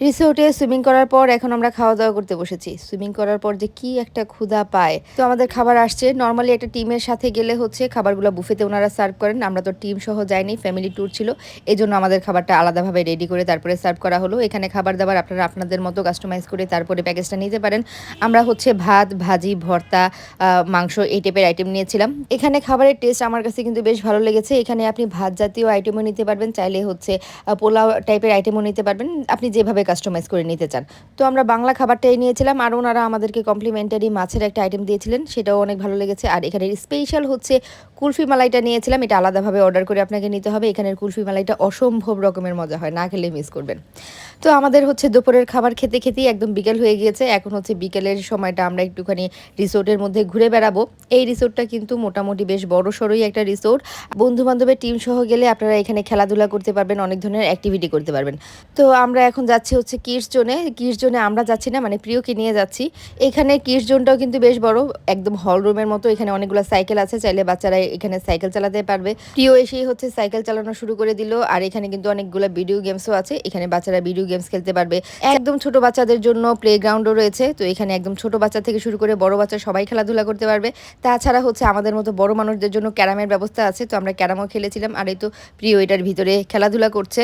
রিসোর্টে সুইমিং করার পর এখন আমরা খাওয়া দাওয়া করতে বসেছি। সুইমিং করার পর যে কি একটা ক্ষুধা পায়। তো আমাদের খাবার আসছে। নর্মালি একটা টিমের সাথে গেলে হচ্ছে খাবারগুলো বুফেতে ওনারা সার্ভ করেন। আমরা তো টিম সহ যাইনি ফ্যামিলি ট্যুর ছিল। এই জন্য আমাদের খাবারটা আলাদাভাবে রেডি করে তারপরে সার্ভ করা হলো। এখানে খাবার দাবার আপনারা আপনাদের মতো কাস্টমাইজ করে তারপরে প্যাকেজটা নিতে পারেন। আমরা হচ্ছে ভাত, ভাজি, ভর্তা মাংস এই টাইপের আইটেম নিয়েছিলাম। এখানে খাবারের টেস্ট আমার কাছে কিন্তু বেশ ভালো লেগেছে। এখানে আপনি ভাত জাতীয় আইটেমও নিতে পারবেন। চাইলে হচ্ছে পোলাও টাইপের আইটেমও নিতে পারবেন। আপনি যেভাবে কাস্টমাইজ করে নিতে চান। তো আমরা বাংলা খাবারটাই নিয়েছিলাম আর ওনারা আমাদেরকে কমপ্লিমেন্টারি মাছের একটা আইটেম দিয়েছিলেন, সেটাও অনেক ভালো লেগেছে। আর এখানের স্পেশাল হচ্ছে কুলফি মালাইটা নিয়েছিলাম, এটা আলাদাভাবে অর্ডার করে আপনাকে নিতে হবে। এখানের কুলফি মালাইটা অসম্ভব রকমের মজা হয়, না খেলে মিস করবেন। তো আমাদের হচ্ছে দুপুরের খাবার খেতে খেতেই একদম বিকেল হয়ে গিয়েছে। এখন হচ্ছে বিকেলের সময়টা আমরা একটুখানি রিসোর্টের মধ্যে ঘুরে বেড়াবো। এই রিসোর্টটা কিন্তু মোটামুটি বেশ বড় সড়োই একটা রিসোর্ট। বন্ধু বান্ধবের টিম সহ গেলে আপনারা এখানে খেলাধুলা করতে পারবেন, অনেক ধরনের অ্যাক্টিভিটি করতে পারবেন। তো আমরা এখন যাচ্ছি হচ্ছে কিডস জোনে কিডস জোনে আমরা যাচ্ছি না মানে প্রিয়কে নিয়ে যাচ্ছি। এখানে কিডস জোনটাও কিন্তু বেশ বড়, একদম হল রুমের মতো। এখানে অনেকগুলো সাইকেল আছে, চাইলে বাচ্চারা এখানে সাইকেল চালাতে পারবে। প্রিয় এসেই হচ্ছে সাইকেল চালানো শুরু করে দিল। আর এখানে কিন্তু অনেকগুলো ভিডিও গেমসও আছে। এখানে বাচ্চারা ভিডিও গেমস খেলতে পারবে। একদম ছোট বাচ্চাদের জন্য প্লে গ্রাউন্ডও রয়েছে, তো এখানে একদম ছোট বাচ্চা থেকে শুরু করে বড় বাচ্চা সবাই খেলাধুলা করতে পারবে। তাছাড়া হচ্ছে আমাদের মতো বড় মানুষদের জন্য ক্যারামের ব্যবস্থা আছে, তো আমরা ক্যারামও খেলেছিলাম। আর এই তো প্রিয় এটার ভিতরে খেলাধুলা করছে।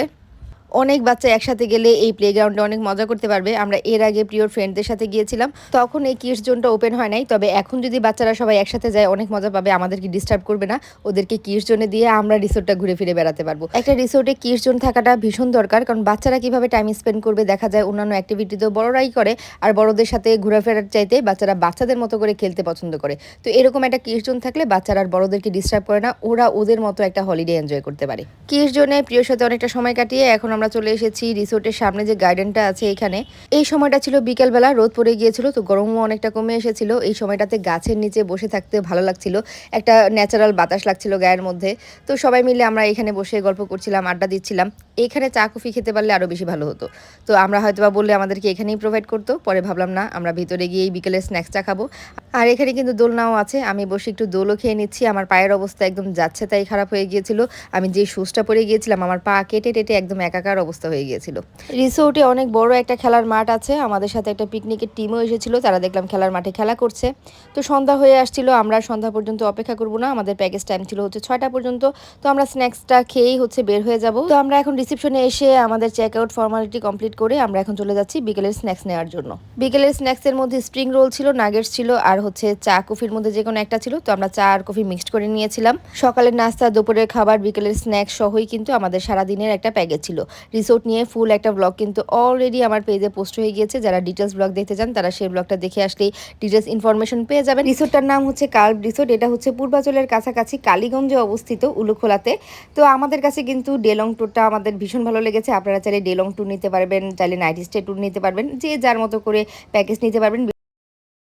অনেক বাচ্চা একসাথে গেলে এই প্লেগ্রাউন্ডে অনেক মজা করতে পারবে। আমরা এর আগে প্রিয় ফ্রেন্ডদের সাথে গিয়েছিলাম। তখন এই কিডস জোনটা ওপেন হয় নাই। তবে এখন যদি বাচ্চারা সবাই একসাথে যায়, অনেক মজা পাবে। আমাদেরকে ডিস্টার্ব করবে না। ওদেরকে কিডস জোনে দিয়ে আমরা রিসোর্টটা ঘুরে ফিরে বেড়াতে পারব। একটা রিসোর্টে কিডস জোন থাকাটা ভীষণ দরকার। কারণ বাচ্চারা কীভাবে টাইম স্পেন্ড করবে দেখা যায় অন্যান্য অ্যাক্টিভিটি তো বড়রাই করে। আর বড়দের সাথে ঘোরাফেরার চাইতে বাচ্চারা বাচ্চাদের মতো করে খেলতে পছন্দ করে। তো এরকম একটা কিডস জোন থাকলে বাচ্চারা আর বড়দেরকে ডিস্টার্ব করে না। ওরা ওদের মতো একটা হলিডে এনজয় করতে পারে। কিডস জোনে প্রিয়র সাথে অনেকটা সময় কাটিয়ে এখন চলে এসেছি রিসোর্টের সামনে যে গার্ডেনটা আছে এখানে। এই সময়টা ছিল বিকেলবেলা, রোদ পড়ে গিয়েছিল তো গরমও অনেকটা কমে এসেছিল। এই সময়টাতে গাছের নিচে বসে থাকতে ভালো লাগছিল। একটা ন্যাচারাল বাতাস লাগছিল গায়ের মধ্যে। তো সবাই মিলে আমরা এখানে বসে গল্প করছিলাম, আড্ডা দিচ্ছিলাম। এখানে চা, কফি খেতে পারলে আরও বেশি ভালো হতো। তো আমরা হয়তো বা বললে আমাদেরকে এখানেই প্রোভাইড করতো, পরে ভাবলাম না, আমরা ভিতরে গিয়ে বিকেলে স্ন্যাক্সটা খাব। আর এখানে কিন্তু দোলনাও আছে, আমি বসে একটু দোলও খেয়ে নিচ্ছি। আমার পায়ের অবস্থা একদম যাচ্ছে তাই খারাপ হয়ে গিয়েছিল। আমি যে শুজটা পরে গিয়েছিলাম, আমার পা কেটে টেটে একদম একাকার অবস্থা হয়ে গিয়েছিল। রিসোর্টে অনেক বড় একটা খেলার মাঠ আছে। আমাদের সাথে একটা পিকনিকের টিমও এসেছিল, তারা দেখলাম খেলার মাঠে খেলা করছে। তো সন্ধ্যা হয়ে আসছিল, আমরা সন্ধ্যা পর্যন্ত অপেক্ষা করব না, আমাদের প্যাকেজ টাইম ছিল হচ্ছে ছয়টা পর্যন্ত। তো আমরা স্ন্যাক্সটা খেয়েই হচ্ছে বের হয়ে যাব। তো আমরা এখন রিসেপশনে এসে আমাদের চেক আউট ফর্মালিটি কমপ্লিট করে আমরা এখন চলে যাচ্ছি বিকেলের স্ন্যাক্স নেওয়ার জন্য। বিকেলের স্ন্যাক্সের মধ্যে স্প্রিং রোল ছিল নাগেটস ছিল, আর হচ্ছে চা কফির মধ্যে যে কোনো একটা ছিল। তো আমরা চা আর কফি মিক্সড করে নিয়েছিলাম। সকালের নাস্তা, দুপুরের খাবার, বিকেলের স্ন্যাক্স সহই কিন্তু আমাদের সারাদিনের একটা প্যাকেজ ছিল। রিসোর্ট নিয়ে ফুল একটা ব্লগ কিন্তু অলরেডি আমার পেজে পোস্ট হয়ে গিয়েছে। যারা ডিটেলস ব্লগ দেখতে চান, তারা সেই ব্লগটা দেখে আসলেই ডিটেলস ইনফরমেশন পেয়ে যাবেন। রিসোর্টটার নাম হচ্ছে কার্ভ রিসোর্ট এটা হচ্ছে পূর্বাচলের কাছাকাছি কালীগঞ্জে অবস্থিত উলুখোলাতে। তো আমাদের কাছে কিন্তু ডেলং ট্যুরটা আমাদের ভীষণ ভালো লেগেছে। আপনারা চাইলে ডেলং ট্যুর নিতে পারবেন, চাইলে নাইট স্টে ট্যুর নিতে পারবেন, যে যার মতো করে প্যাকেজ নিতে পারবেন।